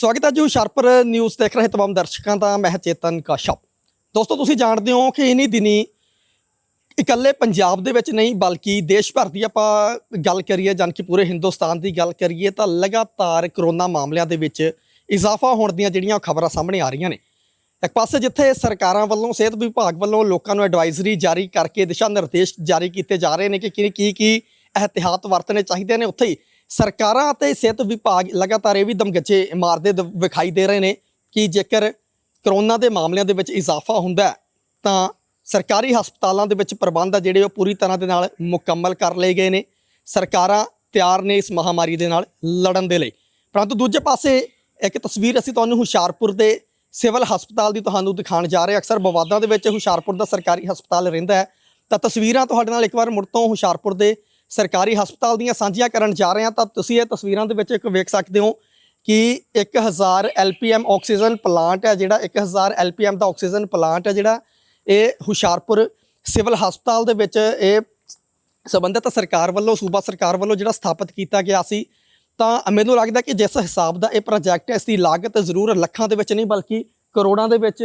ਸਵਾਗਤ ਹੈ ਜੀ ਹੁਸ਼ਿਆਰਪੁਰ ਨਿਊਜ਼ ਦੇਖ ਰਹੇ ਤਮਾਮ ਦਰਸ਼ਕਾਂ ਦਾ, ਮੈਂ ਚੇਤਨ ਕਾਸ਼ਪ ਦੋਸਤੋ, ਤੁਸੀਂ ਜਾਣਦੇ ਹੋ ਕਿ ਇਨੀ ਦਿਨੀ ਇਕੱਲੇ ਪੰਜਾਬ ਦੇ ਵਿੱਚ ਨਹੀਂ, ਬਲਕਿ ਦੇਸ਼ ਭਰ ਦੀ ਆਪਾਂ ਗੱਲ ਕਰੀਏ ਜਾਨ ਕਿ ਪੂਰੇ ਹਿੰਦੁਸਤਾਨ ਦੀ ਗੱਲ ਕਰੀਏ, ਤਾਂ ਲਗਾਤਾਰ ਕਰੋਨਾ ਮਾਮਲਿਆਂ ਦੇ ਵਿੱਚ ਇਜ਼ਾਫਾ ਹੋਣ ਦੀਆਂ ਜਿਹੜੀਆਂ ਖਬਰਾਂ ਸਾਹਮਣੇ ਆ ਰਹੀਆਂ ਨੇ। ਇੱਕ ਪਾਸੇ ਜਿੱਥੇ ਸਰਕਾਰਾਂ ਵੱਲੋਂ, ਸਿਹਤ ਵਿਭਾਗ ਵੱਲੋਂ ਲੋਕਾਂ ਨੂੰ ਐਡਵਾਈਜ਼ਰੀ ਜਾਰੀ ਕਰਕੇ, ਦਿਸ਼ਾ ਨਿਰਦੇਸ਼ ਜਾਰੀ ਕੀਤੇ ਜਾ ਰਹੇ ਨੇ ਕਿ ਕੀ ਕੀ ਕੀ ਇਹਤਿਆਤ ਵਰਤਣੇ ਚਾਹੀਦੇ ਨੇ, ਉੱਥੇ ਹੀ ਸਰਕਾਰਾਂ ਅਤੇ ਸਿਹਤ ਵਿਭਾਗ ਲਗਾਤਾਰ ਇਹ ਵੀ ਦਮਗੱਚੇ ਮਾਰਦੇ ਦ- ਵਿਖਾਈ ਦੇ ਰਹੇ ਨੇ ਕਿ ਜੇਕਰ ਕਰੋਨਾ ਦੇ ਮਾਮਲਿਆਂ ਦੇ ਵਿੱਚ ਇਜ਼ਾਫਾ ਹੁੰਦਾ ਤਾਂ ਸਰਕਾਰੀ ਹਸਪਤਾਲਾਂ ਦੇ ਵਿੱਚ ਪ੍ਰਬੰਧ ਆ ਜਿਹੜੇ ਉਹ ਪੂਰੀ ਤਰ੍ਹਾਂ ਦੇ ਨਾਲ ਮੁਕੰਮਲ ਕਰ ਲਏ ਗਏ ਨੇ। ਸਰਕਾਰਾਂ ਤਿਆਰ ਨੇ ਇਸ ਮਹਾਮਾਰੀ ਦੇ ਨਾਲ ਲੜਨ ਦੇ ਲਈ। ਪਰੰਤੂ ਦੂਜੇ ਪਾਸੇ ਇੱਕ ਤਸਵੀਰ ਅਸੀਂ ਤੁਹਾਨੂੰ ਹੁਸ਼ਿਆਰਪੁਰ ਦੇ ਸਿਵਲ ਹਸਪਤਾਲ ਦੀ ਤੁਹਾਨੂੰ ਦਿਖਾਉਣ ਜਾ ਰਹੇ ਅਕਸਰ ਬਵਾਦਾਂ ਦੇ ਵਿੱਚ ਹੁਸ਼ਿਆਰਪੁਰ ਦਾ ਸਰਕਾਰੀ ਹਸਪਤਾਲ ਰਹਿੰਦਾ ਹੈ। ਤਾਂ ਤਸਵੀਰਾਂ ਤੁਹਾਡੇ ਨਾਲ ਇੱਕ ਵਾਰ ਮੁੜ ਤੋਂ ਹੁਸ਼ਿਆਰਪੁਰ ਦੇ ਸਰਕਾਰੀ ਹਸਪਤਾਲ ਦੀਆਂ ਸਾਂਝੀਆਂ ਕਰਨ ਜਾ ਰਹੇ ਹਾਂ, ਤਾਂ ਤੁਸੀਂ ਇਹ ਤਸਵੀਰਾਂ ਦੇ ਵਿੱਚ ਇੱਕ ਵੇਖ ਸਕਦੇ ਹੋ ਕਿ 1000 ਐਲਪੀਐਮ ਆਕਸੀਜਨ ਪਲਾਂਟ ਹੈ ਜਿਹੜਾ 1000 ਐਲਪੀਐਮ ਦਾ ਆਕਸੀਜਨ ਪਲਾਂਟ ਹੈ ਜਿਹੜਾ, ਇਹ ਹੁਸ਼ਿਆਰਪੁਰ ਸਿਵਲ ਹਸਪਤਾਲ ਦੇ ਵਿੱਚ ਇਹ ਸੰਬੰਧਿਤ ਸਰਕਾਰ ਵੱਲੋਂ, ਸੂਬਾ ਸਰਕਾਰ ਵੱਲੋਂ ਜਿਹੜਾ ਸਥਾਪਿਤ ਕੀਤਾ ਗਿਆ ਸੀ। ਤਾਂ ਮੈਨੂੰ ਲੱਗਦਾ ਕਿ ਜਿਸ ਹਿਸਾਬ ਦਾ ਇਹ ਪ੍ਰੋਜੈਕਟ ਹੈ, ਇਸ ਦੀ ਲਾਗਤ ਜ਼ਰੂਰ ਲੱਖਾਂ ਦੇ ਵਿੱਚ ਨਹੀਂ, ਬਲਕਿ ਕਰੋੜਾਂ ਦੇ ਵਿੱਚ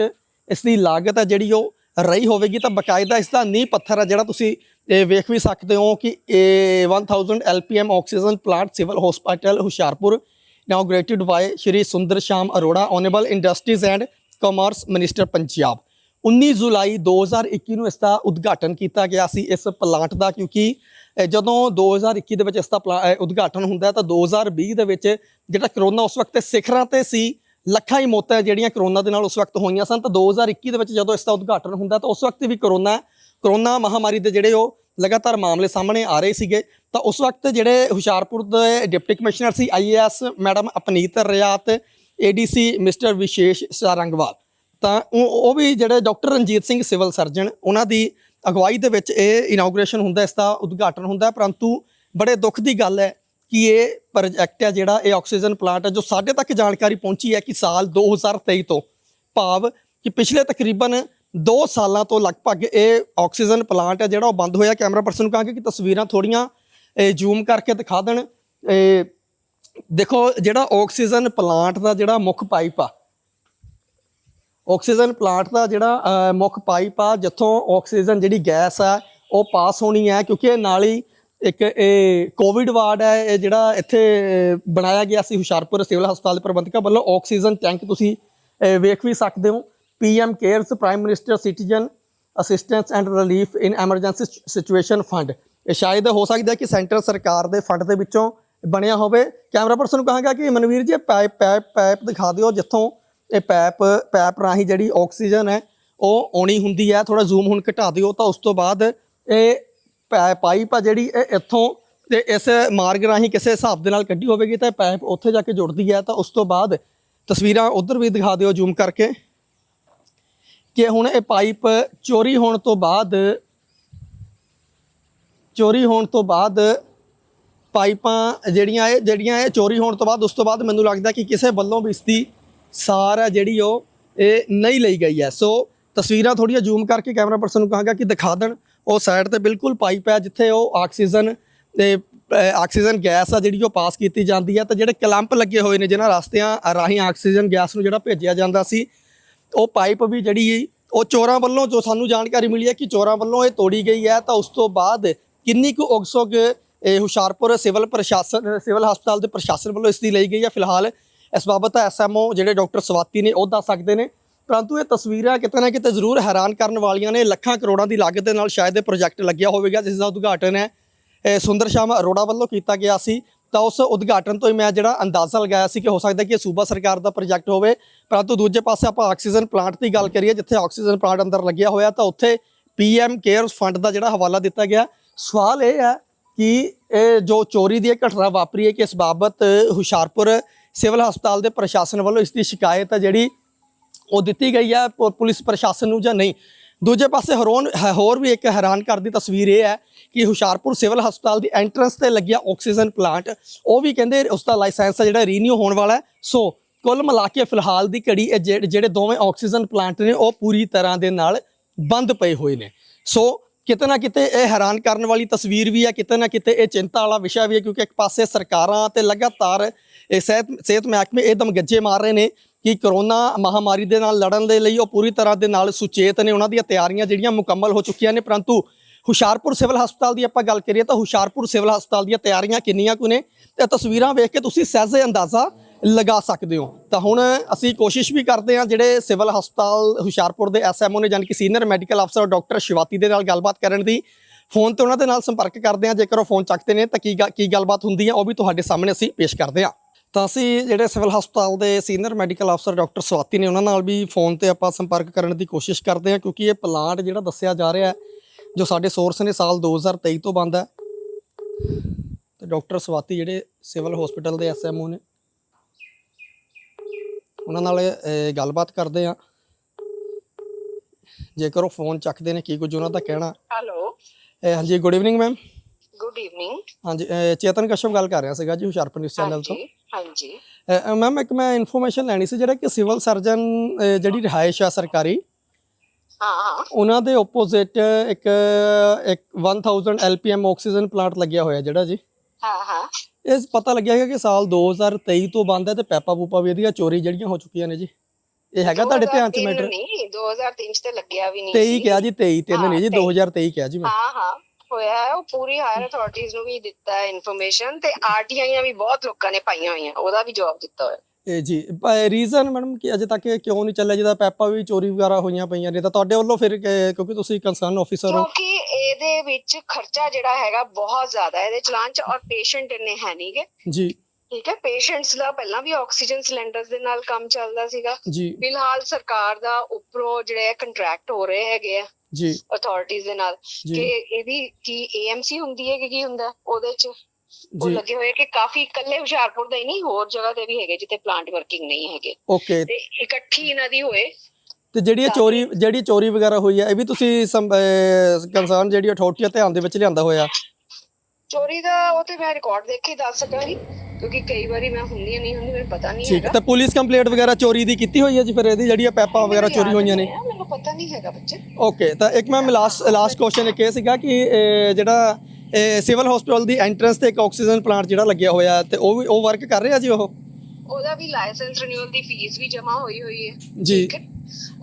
ਇਸ ਦੀ ਲਾਗਤ ਹੈ ਜਿਹੜੀ ਉਹ ਰਹੀ ਹੋਵੇਗੀ, ਤਾਂ ਬਕਾਇਦਾ ਇਸ ਦਾ ਨੀਂਹ ਪੱਥਰ ਹੈ ਜਿਹੜਾ ਤੁਸੀਂ ਇਹ ਵੇਖ ਵੀ ਸਕਦੇ ਹੋ ਕਿ ਇਹ 1000 LPM oxygen plant civil hospital Hoshiarpur inaugurated by Shri Sundar Sham Arora honourable industries and commerce minister Punjab. 19 ਜੁਲਾਈ 2021 ਨੂੰ ਇਸ ਦਾ ਉਦਘਾਟਨ ਕੀਤਾ ਗਿਆ ਸੀ ਇਸ ਪਲਾਂਟ ਦਾ ਕਿਉਂਕਿ ਅਹ, ਜਦੋਂ 2021 ਦੇ ਵਿੱਚ ਇਸ ਦਾ ਪਲਾ- ਉਦਘਾਟਨ ਹੁੰਦਾ ਹੈ ਤਾਂ 2020 ਦੇ ਵਿੱਚ ਜਿਹੜਾ ਕਰੋਨਾ ਉਸ ਵਕਤ ਸਿਖਰਾਂ ਤੇ ਸੀ ਲੱਖਾਂ ਹੀ ਮੌਤਾਂ ਜਿਹੜੀਆਂ ਕਰੋਨਾ ਦੇ ਨਾਲ ਉਸ ਵਕਤ ਹੋਈਆਂ ਸਨ ਤਾਂ 2021 ਦੇ ਵਿੱਚ ਜਦੋਂ ਇਸ ਦਾ ਉਦਘਾਟਨ ਹੁੰਦਾ ਤਾਂ ਉਸ ਵਕਤ ਵੀ ਕਰੋਨਾ ਕਰੋਨਾ ਮਹਾਮਾਰੀ ਦੇ ਜਿਹੜੇ ਉਹ ਲਗਾਤਾਰ ਮਾਮਲੇ ਸਾਹਮਣੇ ਆ ਰਹੇ ਸੀਗੇ, ਤਾਂ ਉਸ ਵਕਤ ਜਿਹੜੇ ਹੁਸ਼ਿਆਰਪੁਰ ਦੇ ਡਿਪਟੀ ਕਮਿਸ਼ਨਰ ਸੀ IAS madam Apneet Riyat ADC mister Vishesh Sarangwal, ਤਾਂ ਉਹ ਵੀ ਜਿਹੜੇ doctor Ranjit Singh civil surgeon, ਉਹਨਾਂ ਦੀ ਅਗਵਾਈ ਦੇ ਵਿੱਚ ਇਹ ਇਨਾਗੂਰੇਸ਼ਨ ਹੁੰਦਾ, ਇਸ ਦਾ ਉਦਘਾਟਨ ਹੁੰਦਾ, ਪਰੰਤੂ ਬੜੇ ਦੁੱਖ ਦੀ ਗੱਲ ਹੈ ਕਿ ਇਹ ਪ੍ਰੋਜੈਕਟ ਹੈ ਜਿਹੜਾ, ਇਹ ਆਕਸੀਜਨ ਪਲਾਂਟ ਹੈ, ਜੋ ਸਾਡੇ ਤੱਕ ਜਾਣਕਾਰੀ ਪਹੁੰਚੀ ਹੈ ਕਿ ਸਾਲ 2023 ਤੋਂ ਭਾਵ ਕਿ ਪਿਛਲੇ ਤਕਰੀਬਨ 2 ਸਾਲਾਂ ਤੋਂ ਲਗਭਗ ਇਹ ਆਕਸੀਜਨ ਪਲਾਂਟ ਹੈ ਜਿਹੜਾ ਉਹ ਬੰਦ ਹੋਇਆ। ਕੈਮਰਾ ਪਰਸਨ ਨੂੰ ਕਹਾਂਗੇ ਕਿ ਤਸਵੀਰਾਂ ਥੋੜੀਆਂ ਜ਼ੂਮ ਕਰਕੇ ਦਿਖਾ ਦੇਣ। ਇਹ ਦੇਖੋ ਜਿਹੜਾ ਆਕਸੀਜਨ ਪਲਾਂਟ ਦਾ ਜਿਹੜਾ ਮੁੱਖ ਪਾਈਪ ਆ। ਆਕਸੀਜਨ ਪਲਾਂਟ ਦਾ ਜਿਹੜਾ ਮੁੱਖ ਪਾਈਪ ਆ, ਜਿੱਥੋਂ ਆਕਸੀਜਨ ਜਿਹੜੀ ਗੈਸ ਆ, ਉਹ ਪਾਸ ਹੋਣੀ ਹੈ ਕਿਉਂਕਿ ਇਹ ਨਾਲ ਹੀ ਇੱਕ ਇਹ ਕੋਵਿਡ ਵਾਰਡ ਹੈ, ਇਹ ਜਿਹੜਾ ਇੱਥੇ ਬਣਾਇਆ ਗਿਆ ਸੀ ਹੁਸ਼ਿਆਰਪੁਰ ਸਿਵਲ ਹਸਪਤਾਲ ਦੇ ਪ੍ਰਬੰਧਕਾਂ ਵੱਲੋਂ। ਆਕਸੀਜਨ ਟੈਂਕ ਤੁਸੀਂ ਵੇਖ ਵੀ ਸਕਦੇ ਹੋ। PM CARES prime minister citizen assistance and relief in emergency situation fund ਇਹ ਸ਼ਾਇਦ ਹੋ ਸਕਦਾ ਕਿ ਸੈਂਟਰ ਸਰਕਾਰ ਦੇ ਫੰਡ ਦੇ ਵਿੱਚੋਂ ਬਣਿਆ ਹੋਵੇ। ਕੈਮਰਾ ਪਰਸਨ ਨੂੰ ਕਹਾਂਗਾ ਕਿ ਮਨਵੀਰ ਜੀ, ਇਹ ਪਾਈਪ ਪਾਈਪ ਪਾਈਪ ਦਿਖਾ ਦਿਓ ਜਿੱਥੋਂ ਇਹ ਪਾਈਪ ਪਾਈਪ ਰਾਹੀਂ ਜਿਹੜੀ ਆਕਸੀਜਨ ਹੈ, ਉਹ ਆਉਣੀ ਹੁੰਦੀ ਹੈ। ਥੋੜਾ ਜ਼ੂਮ ਹੁਣ ਘਟਾ ਦਿਓ ਤਾਂ ਉਸ ਤੋਂ ਬਾਅਦ ਇਹ ਪੈ- ਪਾਈਪ ਆ ਜਿਹੜੀ, ਇਹ ਇੱਥੋਂ ਤੇ ਇਸ ਮਾਰਗ ਰਾਹੀਂ ਕਿਸੇ ਹਿਸਾਬ ਦੇ ਨਾਲ ਕੱਢੀ ਹੋਵੇਗੀ ਤਾਂ ਇਹ ਪਾਈਪ ਉੱਥੇ ਜਾ ਕੇ ਜੁੜਦੀ ਹੈ। ਤਾਂ ਉਸ ਤੋਂ ਬਾਅਦ ਤਸਵੀਰਾਂ ਉਧਰ ਵੀ ਦਿਖਾ ਦਿਓ ਜ਼ੂਮ ਕਰਕੇ। ਕਿ ਹੁਣ ਇਹ ਪਾਈਪ ਚੋਰੀ ਹੋਣ ਤੋਂ ਬਾਅਦ, ਚੋਰੀ ਹੋਣ ਤੋਂ ਬਾਅਦ ਪਾਈਪਾਂ ਜਿਹੜੀਆਂ ਇਹ ਜਿਹੜੀਆਂ ਇਹ ਚੋਰੀ ਹੋਣ ਤੋਂ ਬਾਅਦ, ਉਸ ਤੋਂ ਬਾਅਦ ਮੈਨੂੰ ਲੱਗਦਾ ਕਿ ਕਿਸੇ ਵੱਲੋਂ ਵੀ ਇਸ ਦੀ ਸਾਰ ਹੈ ਜਿਹੜੀ ਉਹ ਇਹ ਨਹੀਂ ਲਈ ਗਈ ਹੈ। ਸੋ ਤਸਵੀਰਾਂ ਥੋੜੀਆਂ ਜ਼ੂਮ ਕਰਕੇ ਕੈਮਰਾ ਪਰਸਨ ਨੂੰ ਕਹਾਂਗਾ ਕਿ ਦਿਖਾ ਦੇਣ। ਉਹ ਸਾਈਡ ਤੇ ਬਿਲਕੁਲ ਪਾਈਪ ਹੈ ਜਿੱਥੇ ਉਹ ਆਕਸੀਜਨ ਤੇ ਆਕਸੀਜਨ ਗੈਸ ਆ ਜਿਹੜੀ ਉਹ ਪਾਸ ਕੀਤੀ ਜਾਂਦੀ ਹੈ ਤੇ ਜਿਹੜੇ ਕਲੰਪ ਲੱਗੇ ਹੋਏ ਨੇ, ਜਿਨ੍ਹਾਂ ਰਸਤਿਆਂ ਰਾਹੀਂ ਆਕਸੀਜਨ ਗੈਸ ਨੂੰ ਜਿਹੜਾ ਭੇਜਿਆ ਜਾਂਦਾ ਸੀ ਉਹ ਪਾਈਪ ਵੀ ਜਿਹੜੀ ਉਹ ਚੋਰਾਂ ਵੱਲੋਂ ਜੋ ਸਾਨੂੰ ਜਾਣਕਾਰੀ ਮਿਲੀ ਹੈ ਕਿ ਚੋਰਾਂ ਵੱਲੋਂ ਇਹ ਤੋੜੀ ਗਈ ਹੈ, ਤਾਂ ਉਸ ਤੋਂ ਬਾਅਦ ਕਿੰਨੀ ਕੁ ਉਗਸੁਗ, ਇਹ ਹੁਸ਼ਿਆਰਪੁਰ ਸਿਵਲ ਪ੍ਰਸ਼ਾਸਨ, ਸਿਵਲ ਹਸਪਤਾਲ ਦੇ ਪ੍ਰਸ਼ਾਸਨ ਵੱਲੋਂ ਇਸ ਦੀ ਲਈ ਗਈ ਹੈ। ਫਿਲਹਾਲ ਇਸ ਬਾਬਤ ਐਸਐਮਓ ਜਿਹੜੇ ਡਾਕਟਰ ਸਵਾਤੀ ਨੇ ਉਹ ਦੱਸ ਸਕਦੇ ਨੇ। ਪਰੰਤੂ ਇਹ ਤਸਵੀਰਾਂ ਕਿਤੇ ਨਾ ਕਿਤੇ ਜ਼ਰੂਰ ਹੈਰਾਨ ਕਰਨ ਵਾਲੀਆਂ ਨੇ। ਲੱਖਾਂ ਕਰੋੜਾਂ ਦੀ ਲਾਗਤ ਦੇ ਨਾਲ ਸ਼ਾਇਦ ਇਹ ਪ੍ਰੋਜੈਕਟ ਲੱਗਿਆ ਹੋਵੇਗਾ, ਜਿਸ ਦਾ ਉਦਘਾਟਨ ਹੈ ਸੁੰਦਰ ਸ਼ਾਮ ਅਰੋੜਾ ਵੱਲੋਂ ਕੀਤਾ ਗਿਆ ਸੀ। ਤਾਂ ਉਸ ਉਦਘਾਟਨ ਤੋਂ ਹੀ ਮੈਂ ਜਿਹੜਾ ਅੰਦਾਜ਼ਾ ਲਗਾਇਆ ਸੀ ਕਿ ਹੋ ਸਕਦਾ ਕਿ ਇਹ ਸੂਬਾ ਸਰਕਾਰ ਦਾ ਪ੍ਰੋਜੈਕਟ ਹੋਵੇ, ਪਰੰਤੂ ਦੂਜੇ ਪਾਸੇ ਆਪਾਂ ਆਕਸੀਜਨ ਪਲਾਂਟ ਦੀ ਗੱਲ ਕਰੀਏ, ਜਿੱਥੇ ਆਕਸੀਜਨ ਪਲਾਂਟ ਅੰਦਰ ਲੱਗਿਆ ਹੋਇਆ, ਤਾਂ ਉੱਥੇ ਪੀਐਮ ਕੇਅਰਸ ਫੰਡ ਦਾ ਜਿਹੜਾ ਹਵਾਲਾ ਦਿੱਤਾ ਗਿਆ। ਸਵਾਲ ਇਹ ਹੈ ਕਿ ਇਹ ਜੋ ਚੋਰੀ ਦੀ ਇਹ ਘਟਨਾ ਵਾਪਰੀ ਹੈ ਕਿ ਇਸ ਬਾਬਤ ਹੁਸ਼ਿਆਰਪੁਰ ਸਿਵਲ ਹਸਪਤਾਲ ਦੇ ਪ੍ਰਸ਼ਾਸਨ ਵੱਲੋਂ ਇਸ ਦੀ ਸ਼ਿਕਾਇਤ ਹੈ ਜਿਹੜੀ ਉਹ ਦਿੱਤੀ ਗਈ ਹੈ, ਪ- ਪੁਲਿਸ ਪ੍ਰਸ਼ਾਸਨ ਨੂੰ ਜਾਂ ਨਹੀਂ? ਦੂਜੇ ਪਾਸੇ ਹਰੋਨ ਹੋਰ ਵੀ ਇੱਕ ਹੈਰਾਨ ਕਰਦੀ ਤਸਵੀਰ ਇਹ ਹੈ ਕਿ ਹੁਸ਼ਿਆਰਪੁਰ ਸਿਵਲ ਹਸਪਤਾਲ ਦੀ ਐਂਟਰੈਂਸ ਤੇ ਲੱਗਿਆ ਆਕਸੀਜਨ ਪਲਾਂਟ ਉਹ ਵੀ ਕਹਿੰਦੇ ਉਸ ਦਾ ਲਾਇਸੈਂਸ ਹੈ ਜਿਹੜਾ ਰੀਨਿਊ ਹੋਣ ਵਾਲਾ ਹੈ। ਸੋ ਕੁੱਲ ਮਿਲਾ ਕੇ ਫਿਲਹਾਲ ਦੀ ਘੜੀ ਇਹ ਜਿਹੜੇ ਜਿਹੜੇ ਦੋਵੇਂ ਆਕਸੀਜਨ ਪਲਾਂਟ ਨੇ, ਉਹ ਪੂਰੀ ਤਰ੍ਹਾਂ ਦੇ ਨਾਲ ਬੰਦ ਪਏ ਹੋਏ ਨੇ। ਸੋ ਕਿਤੇ ਨਾ ਕਿਤੇ ਇਹ ਹੈਰਾਨ ਕਰਨ ਵਾਲੀ ਤਸਵੀਰ ਵੀ ਹੈ, ਕਿਤੇ ਨਾ ਕਿਤੇ ਇਹ ਚਿੰਤਾ ਵਾਲਾ ਵਿਸ਼ਾ ਵੀ ਹੈ, ਕਿਉਂਕਿ ਇੱਕ ਪਾਸੇ ਸਰਕਾਰਾਂ ਤੇ ਲਗਾਤਾਰ ਇਹ ਸਿਹਤ ਸਿਹਤ ਮਹਿਕਮੇ ਇਹ ਦਮ ਗੱਜੇ ਮਾਰ ਰਹੇ ਨੇ। ਕਿ ਕਰੋਨਾ ਮਹਾਮਾਰੀ ਦੇ ਨਾਲ ਲੜਨ ਦੇ ਲਈ ਉਹ ਪੂਰੀ ਤਰ੍ਹਾਂ ਦੇ ਨਾਲ ਸੁਚੇਤ ਨੇ, ਉਹਨਾਂ ਦੀਆਂ ਤਿਆਰੀਆਂ ਜਿਹੜੀਆਂ ਮੁਕੰਮਲ ਹੋ ਚੁੱਕੀਆਂ ਨੇ, ਪਰੰਤੂ ਹੁਸ਼ਿਆਰਪੁਰ ਸਿਵਲ ਹਸਪਤਾਲ ਦੀ ਆਪਾਂ ਗੱਲ ਕਰੀਏ ਤਾਂ ਹੁਸ਼ਿਆਰਪੁਰ ਸਿਵਲ ਹਸਪਤਾਲ ਦੀਆਂ ਤਿਆਰੀਆਂ ਕਿੰਨੀਆਂ ਕੁ ਨੇ ਤੇ ਤਸਵੀਰਾਂ ਵੇਖ ਕੇ ਤੁਸੀਂ ਸਹਿਜੇ ਅੰਦਾਜ਼ਾ ਲਗਾ ਸਕਦੇ ਹੋ। ਤਾਂ ਹੁਣ ਅਸੀਂ ਕੋਸ਼ਿਸ਼ ਵੀ ਕਰਦੇ ਹਾਂ ਜਿਹੜੇ ਸਿਵਲ ਹਸਪਤਾਲ ਹੁਸ਼ਿਆਰਪੁਰ ਦੇ ਐਸਐਮਓ ਨੇ ਜਾਣੀ ਕਿ ਸੀਨੀਅਰ ਮੈਡੀਕਲ ਅਫਸਰ ਡਾਕਟਰ ਸ਼ਿਵਾਤੀ ਦੇ ਨਾਲ ਗੱਲਬਾਤ ਕਰਨ ਦੀ ਫੋਨ ਤੇ ਉਹਨਾਂ ਦੇ ਨਾਲ ਸੰਪਰਕ ਕਰਦੇ ਹਾਂ। ਜੇਕਰ ਉਹ ਫੋਨ ਚੱਕਦੇ ਨੇ ਤਾਂ ਕੀ ਗ- ਕੀ ਗੱਲਬਾਤ ਹੁੰਦੀ ਹੈ ਉਹ ਵੀ ਤੁਹਾਡੇ ਸਾਹਮਣੇ ਅਸੀਂ ਪੇਸ਼ ਕਰਦੇ ਹਾਂ। ਤਾਂ ਅਸੀਂ ਜਿਹੜੇ ਸਿਵਲ ਹਸਪਤਾਲ ਦੇ ਸੀਨੀਅਰ ਮੈਡੀਕਲ ਅਫਸਰ ਡਾਕਟਰ ਸਵਾਤੀ ਨੇ ਉਹਨਾਂ ਨਾਲ ਵੀ ਫੋਨ ਤੇ ਆਪਾਂ ਸੰਪਰਕ ਕਰਨ ਦੀ ਕੋਸ਼ਿਸ਼ ਕਰਦੇ ਹਾਂ ਕਿਉਂਕਿ ਇਹ ਪਲਾਂਟ ਜਿਹੜਾ ਦੱਸਿਆ ਜਾ ਰਿਹਾ ਹੈ ਜੋ ਸਾਡੇ ਸੋਰਸ ਨੇ ਸਾਲ 2023 ਤੋਂ ਬੰਦ ਹੈ। ਤੇ ਡਾਕਟਰ ਸਵਾਤੀ ਜਿਹੜੇ ਸਿਵਲ ਹਸਪੀਟਲ ਦੇ ਐਸਐਮਓ ਨੇ ਉਹਨਾਂ ਨਾਲ ਗੱਲਬਾਤ ਕਰਦੇ ਆ ਜੇਕਰ ਉਹ ਫੋਨ ਚੱਕਦੇ ਨੇ ਕੀ ਕੁਝ ਉਹਨਾਂ ਦਾ ਕਹਿਣਾ? ਹੈਲੋ। ਹਾਂਜੀ good evening ma'am. Good evening. ਹਾਂਜੀ ਚੇਤਨ ਕਸ਼ਪ ਗੱਲ ਕਰ ਰਿਹਾ ਸੀਗਾ ਜੀ ਹੁਸ਼ਿਆਰਪੁਰ ਨਿਊਜ਼ ਚੈਨਲ ਤੋਂ। ਹਾਂਜੀ। ਮੈਮ ਇੱਕ ਮੈਂ ਇਨਫੋਰਮੇਸ਼ਨ ਲੈਣੀ ਸੀ ਜਿਹੜਾ ਕਿ ਸਿਵਲ ਸਰਜਨ ਜਿਹੜੀ ਰਿਹਾਇਸ਼ ਆ ਸਰਕਾਰੀ ਹਾਂ ਉਹਨਾਂ ਦੇ ਆਪੋਜ਼ਿਟ ਇੱਕ ਇੱਕ 1000 ਐਲਪੀਐਮ ਆਕਸੀਜਨ ਪਲਾਂਟ ਲੱਗਿਆ ਹੋਇਆ ਜਿਹੜਾ ਜੀ। ਹਾਂ ਹਾਂ। ਇਹ ਪਤਾ ਲੱਗਿਆ ਕਿ ਸਾਲ 2023 ਤੋਂ ਬੰਦ ਹੈ ਤੇ ਪੈਪਾ ਪੂਪਾ ਵੀ ਇਹਦੀਆਂ ਚੋਰੀ ਜਿਹੜੀਆਂ ਹੋ ਚੁੱਕੀਆਂ ਨੇ ਜੀ। ਇਹ ਹੈਗਾ ਤੁਹਾਡੇ ਧਿਆਨ ਚ 2003 ਮੈਟਰ ਨਹੀਂ 2003 ਚ ਤੇ ਲੱਗਿਆ ਵੀ ਨਹੀਂ 23 ਸੀ। ਕਿਹਾ ਜੀ 23 ਤਿੰਨ ਨਹੀਂ ਜੀ 23 2023 ਕਿਹਾ ਜੀ ਮੈਂ। ਹਾਂ ਹਾਂ। ਹੋਇਆ ਹੈ ਉਹ ਪੂਰੀ ਹਾਇਰ ਅਥਾਰਟੀਜ਼ ਨੂੰ ਵੀ ਦਿੱਤਾ ਹੈ ਇਨਫੋਰਮੇਸ਼ਨ ਤੇ ਆਰਟੀਆਈਆਂ ਵੀ ਬਹੁਤ ਲੋਕਾਂ ਨੇ ਪਾਈਆਂ ਹੋਈਆਂ ਉਹਦਾ ਵੀ ਜਵਾਬ ਦਿੱਤਾ ਹੋਇਆ। ਇਹ ਜੀ ਰੀਜ਼ਨ ਮੈਡਮ ਕਿ ਅਜੇ ਤੱਕ ਇਹ ਕਿਉਂ ਨਹੀਂ ਚੱਲਿਆ ਜਿਹਦਾ ਪੈਪਾ ਵੀ ਚੋਰੀ ਵਗੈਰਾ ਹੋਈਆਂ ਪਈਆਂ ਨੇ ਤਾਂ ਤੁਹਾਡੇ ਵੱਲੋਂ ਫਿਰ ਕਿ- ਕਿਉਂਕਿ ਤੁਸੀਂ ਕੰਸਰਨ ਆਫੀਸਰ ਹੋ। ਕਿਉਂਕਿ ਇਹਦੇ ਵਿੱਚ ਖਰਚਾ ਜਿਹੜਾ ਹੈਗਾ ਬਹੁਤ ਜ਼ਿਆਦਾ ਹੈ ਇਹਦੇ ਚਲਾਨ ਚ ਔਰ ਪੇਸ਼ੈਂਟ ਇੰਨੇ ਹੈ ਨਹੀਂਗੇ ਜੀ। ਠੀਕ ਹੈ ਪੇਸ਼ੈਂਟਸ ਦਾ ਪਹਿਲਾਂ ਵੀ ਆਕਸੀਜਨ ਸਿਲੰਡਰਸ ਦੇ ਨਾਲ ਕੰਮ ਚੱਲਦਾ ਸੀਗਾ। ਜੀ। ਫਿਲਹਾਲ ਸਰਕਾਰ ਦਾ ਉੱਪਰੋਂ ਜਿਹੜੇ ਕੰਟਰੈਕਟ ਹੋ ਰਹੇ ਹੈਗੇ ਆ ਜੀ। ਅਥਾਰਟੀਆਂ ਦੇ ਨਾਲ ਕਿ ਜੀ ਇਹਦੀ ਕੀ ਏਐਮਸੀ ਹੁੰਦੀ ਹੈ ਕਿ ਕੀ ਹੁੰਦਾ? ਉਹਦੇ ਚ? ਉਹ ਲੱਗੇ ਹੋਏ ਕਿ ਕਾਫੀ ਇਕੱਲੇ ਹੁਸ਼ਿਆਰਪੁਰ ਦਾ ਹੀ ਨਹੀਂ ਹੋਰ ਜਗ੍ਹਾ ਤੇ ਵੀ ਹੈਗੇ ਜਿੱਥੇ ਪਲਾਂਟ ਵਰਕਿੰਗ ਨਹੀਂ ਹੈਗੇ। ਓਕੇ ਤੇ ਇਕੱਠੀ ਇਹਨਾਂ ਦੀ ਹੋਏ। ਤੇ ਜਿਹੜੀ ਇਹ ਚੋਰੀ ਜਿਹੜੀ ਚੋਰੀ ਵਗੈਰਾ ਹੋਈ ਹੈ ਇਹ ਵੀ ਤੁਸੀਂ ਕੰਸਰਨ ਜਿਹੜੀ ਅਥਾਰਟੀ ਧਿਆਨ ਦੇ ਵਿੱਚ ਲਿਆਂਦਾ ਹੋਇਆ? ਚੋਰੀ ਦਾ ਉਹ ਤੇ ਮੈਂ ਰਿਕਾਰਡ ਦੇਖ ਕੇ ਦੱਸ ਸਕਾਂਗੀ ਕਿਉਂਕਿ ਕਈ ਵਾਰੀ ਮੈਂ ਹੁੰਦੀ ਨਹੀਂ ਹੁੰਦੀ ਮੈਨੂੰ ਪਤਾ ਨਹੀਂ ਠੀਕ ਹੈਗਾ। ਹੈ ਤੇ ਪੁਲਿਸ ਕੰਪਲੇਂਟ ਵਗੈਰਾ ਚੋਰੀ ਦੀ ਕੀਤੀ ਹੋਈ ਹੈ ਜੀ? ਫਿਰ ਇਹਦੀ ਜਿਹੜੀਆਂ ਪੈਪਾਂ ਵਗੈਰਾ ਚੋਰੀ ਹੋਈਆਂ ਨੇ। ਮੈਨੂੰ ਪਤਾ ਨਹੀਂ ਹੈਗਾ ਬੱਚੇ। ਓਕੇ ਤਾਂ ਇੱਕ ਮੈਂ ਲਾਸਟ ਲਾਸਟ ਕੁਐਸਚਨ ਇੱਕ ਇਹ ਸੀਗਾ ਕਿ ਇਹ ਜਿਹੜਾ ਸਿਵਲ ਹਸਪੀਟਲ ਦੀ ਐਂਟਰੈਂਸ ਤੇ ਇੱਕ ਆਕਸੀਜਨ ਪਲਾਂਟ ਜਿਹੜਾ ਲੱਗਿਆ ਹੋਇਆ ਤੇ ਉਹ ਵੀ ਉਹ ਵਰਕ ਕਰ ਰਿਹਾ ਜੀ ਉਹ? ਉਹਦਾ ਵੀ ਲਾਇਸੈਂਸ ਰਿਨਿਊਅਲ ਦੀ ਫੀਸ ਵੀ ਜਮ੍ਹਾਂ ਹੋਈ ਹੋਈ ਹੈ। ਜੀ। ਠੀਕ ਹੈ।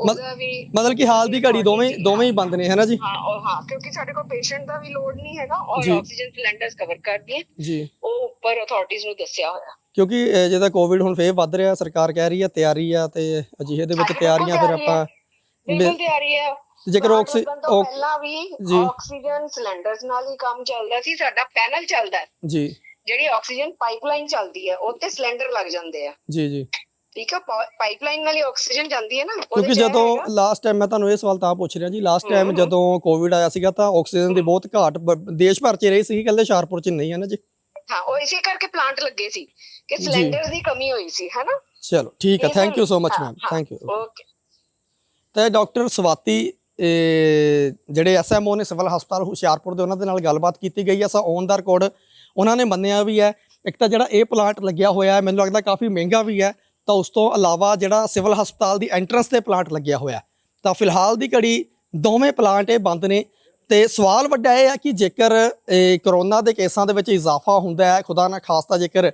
ਉਹਦਾ ਵੀ ਮਤਲਬ ਕਿ ਹਾਲ ਦੀ ਘੜੀ ਦੋਵੇਂ ਦੋਵੇਂ ਹੀ ਬੰਦ ਨੇ ਹੈ ਨਾ ਜੀ? ਹਾਂ ਉਹ ਹਾਂ ਕਿਉਂਕਿ ਸਾਡੇ ਕੋਲ ਪੇਸ਼ੈਂਟ ਦਾ ਵੀ ਲੋਡ ਨਹੀਂ ਹੈਗਾ ਔਰ ਜੀ। ਆਕਸੀਜਨ ਸਿਲੰਡਰਸ ਕਵਰ ਕਰਦੀ ਹੈ। ਜੀ। ਉਹ ਉੱਪਰ ਅਥਾਰਟੀਆਂ ਨੂੰ ਦੱਸਿਆ ਹੋਇਆ। ਕਿਉਂਕਿ ਅਹ, ਜਿਹਦਾ ਕੋਵਿਡ ਹੁਣ ਫੇਰ ਵੱਧ ਰਿਹਾ ਸਰਕਾਰ ਕਹਿ ਰਹੀ ਹੈ ਤਿਆਰੀ ਆ ਤੇ ਅਜਿਹੇ ਦੇ ਵਿੱਚ ਤਿਆਰੀਆਂ ਫਿਰ ਬਿਲਕੁਲ ਆਪਾਂ ਬਿਲਕੁਲ ਤਿਆਰੀ ਹੈ ਜੇਕਰ ਆਕਸੀ ਪਹਿਲਾਂ ਵੀ। ਆਕਸੀਜਨ ਸਿਲੰਡਰਸ ਨਾਲ ਹੀ ਕੰਮ ਚੱਲਦਾ ਸੀ ਸਾਡਾ ਪੈਨਲ ਚੱਲਦਾ ਹੈ। ਜੀ। ਜਿਹੜੀ ਆਕਸੀਜਨ ਪਾਈਪਲਾਈਨ ਚੱਲਦੀ ਹੈ ਉੱਤੇ ਸਿਲੰਡਰ ਲੱਗ ਜਾਂਦੇ ਆ। ਜੀ ਜੀ। ਠੀਕ ਹੈ ਪਾਈਪਲਾਈਨ ਨਾਲ ਹੀ ਆਕਸੀਜਨ ਜਾਂਦੀ ਹੈ ਨਾ ਕਿਉਂਕਿ ਜਦੋਂ। ਲਾਸਟ ਟਾਈਮ ਮੈਂ ਤੁਹਾਨੂੰ ਇਹ ਸਵਾਲ ਤਾਂ ਪੁੱਛ ਰਿਹਾ ਜੀ ਲਾਸਟ ਟਾਈਮ। ਜਦੋਂ ਕੋਵਿਡ ਆਇਆ ਸੀਗਾ ਤਾਂ ਆਕਸੀਜਨ ਦੀ ਬਹੁਤ ਘਾਟ ਦੇਸ਼ ਭਰ 'ਚ ਰਹੀ ਸੀ ਇਕੱਲੇ ਹੁਸ਼ਿਆਰਪੁਰ 'ਚ ਨਹੀਂ ਹੈ ਨਾ ਜੀ। ਹਾਂ ਉਹ ਇਸੇ ਕਰਕੇ ਪਲਾਂਟ ਲੱਗੇ ਸੀ ਕਿ ਜੀ। ਸਿਲੰਡਰਸ ਦੀ ਕਮੀ ਹੋਈ ਸੀ ਹੈਨਾ? ਚਲੋ ਠੀਕ ਹੈ ਥੈਂਕ ਯੂ ਸੋ ਮਚ ਹਾਂ, ਮੈਮ ਹਾਂ, ਥੈਂਕ ਯੂ ਓਕੇ ਤੇ ਡਾਕਟਰ ਸਵਾਤੀ ਇਹ ਜਿਹੜੇ ਐਸਐਮਓ ਨੇ ਸਿਵਲ ਹਸਪਤਾਲ ਹੁਸ਼ਿਆਰਪੁਰ ਦੇ ਉਹਨਾਂ ਦੇ ਨਾਲ ਗੱਲਬਾਤ ਕੀਤੀ ਗਈ ਹੈ, ਸਾ ਔਨ ਦਾ ਰਿਕਾਰਡ ਉਹਨਾਂ ਨੇ ਮੰਨਿਆ ਵੀ ਹੈ। ਇੱਕ ਤਾਂ ਜਿਹੜਾ ਇਹ ਪਲਾਂਟ ਲੱਗਿਆ ਹੋਇਆ ਹੈ, ਮੈਨੂੰ ਲੱਗਦਾ ਕਾਫੀ ਮਹਿੰਗਾ ਵੀ ਹੈ, ਤਾਂ ਉਸ ਤੋਂ ਇਲਾਵਾ ਜਿਹੜਾ ਸਿਵਲ ਹਸਪਤਾਲ ਦੀ ਐਂਟਰੈਂਸ ਤੇ ਪਲਾਂਟ ਲੱਗਿਆ ਹੋਇਆ ਤਾਂ ਫਿਲਹਾਲ ਦੀ ਘੜੀ ਦੋਵੇਂ ਪਲਾਂਟ ਇਹ ਬੰਦ ਨੇ। ਤੇ ਸਵਾਲ ਵੱਡਾ ਇਹ ਹੈ ਕਿ ਜੇਕਰ ਕਰੋਨਾ ਦੇ ਕੇਸਾਂ ਦੇ ਵਿੱਚ ਇਜ਼ਾਫਾ ਹੁੰਦਾ ਹੈ, ਖੁਦਾ ਨਾ ਖਾਸਤਾ ਜੇਕਰ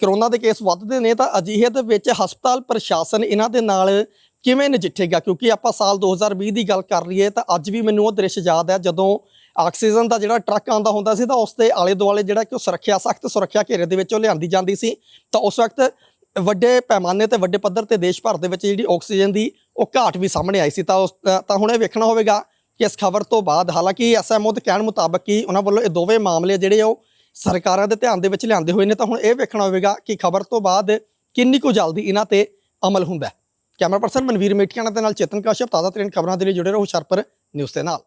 ਕਰੋਨਾ ਦੇ ਕੇਸ ਵੱਧਦੇ ਨੇ, ਤਾਂ ਅਜਿਹੇ ਦੇ ਵਿੱਚ ਹਸਪਤਾਲ ਪ੍ਰਸ਼ਾਸਨ ਇਹਨਾਂ ਦੇ ਨਾਲ ਕਿਵੇਂ ਨਜਿੱਠੇਗਾ? ਕਿਉਂਕਿ ਆਪਾਂ ਸਾਲ 2020 ਦੀ ਗੱਲ ਕਰ ਲਈਏ ਤਾਂ ਅੱਜ ਵੀ ਮੈਨੂੰ ਉਹ ਦ੍ਰਿਸ਼ ਯਾਦ ਹੈ, ਜਦੋਂ ਆਕਸੀਜਨ ਦਾ ਜਿਹੜਾ ਟਰੱਕ ਆਂਦਾ ਹੁੰਦਾ ਸੀ ਤਾਂ ਉਸ ਦੇ ਆਲੇ ਦੁਆਲੇ ਜਿਹੜਾ ਕਿ ਉਹ ਸੁਰੱਖਿਆ, ਸਖਤ ਸੁਰੱਖਿਆ ਘੇਰੇ ਦੇ ਵਿੱਚ ਉਹ ਲਿਆਂਦੀ ਜਾਂਦੀ ਸੀ। ਤਾਂ ਉਸ ਵਕਤ ਵੱਡੇ ਪੈਮਾਨੇ ਤੇ ਵੱਡੇ ਪੱਧਰ ਤੇ ਦੇਸ਼ ਭਰ ਦੇ ਵਿੱਚ ਜਿਹੜੀ ਆਕਸੀਜਨ ਦੀ ਉਹ ਘਾਟ ਵੀ ਸਾਹਮਣੇ ਆਈ ਸੀ। ਤਾਂ ਉਸ, ਤਾਂ ਹੁਣ ਇਹ ਵੇਖਣਾ ਹੋਵੇਗਾ ਕਿ ਇਸ ਖਬਰ ਤੋਂ ਬਾਅਦ ਹਾਲਾਂਕਿ ਐਸਐਮਓ ਦੇ ਕਹਿਣ ਮੁਤਾਬਕ ਕਿ ਉਹਨਾਂ ਵੱਲੋਂ ਇਹ ਦੋਵੇਂ ਮਾਮਲੇ ਜਿਹੜੇ ਉਹ ਸਰਕਾਰਾਂ ਦੇ ਧਿਆਨ ਦੇ ਵਿੱਚ ਲਿਆਂਦੇ ਹੋਏ ਨੇ ਤਾਂ ਹੁਣ ਇਹ ਵੇਖਣਾ ਹੋਵੇਗਾ ਕਿ ਖਬਰ ਤੋਂ ਬਾਅਦ ਕਿੰਨੀ ਕੁ ਜਲਦੀ ਇਹਨਾਂ ਤੇ ਅਮਲ ਹੁੰਦਾ ਹੈ। ਕੈਮਰਾ ਪਰਸਨ ਮਨਵੀਰ ਮੇਟੀਆਣਾ ਦੇ ਨਾਲ ਚੇਤਨ ਕਾਸ਼ਪ ਤਾਜ਼ਾ ਤਰੀਨ ਖਬਰਾਂ ਦੇ ਲਈ ਜੁੜੇ ਰਹੋ ਹੁਸ਼ਿਆਰਪੁਰ ਨਿਊਜ਼ ਦੇ ਨਾਲ।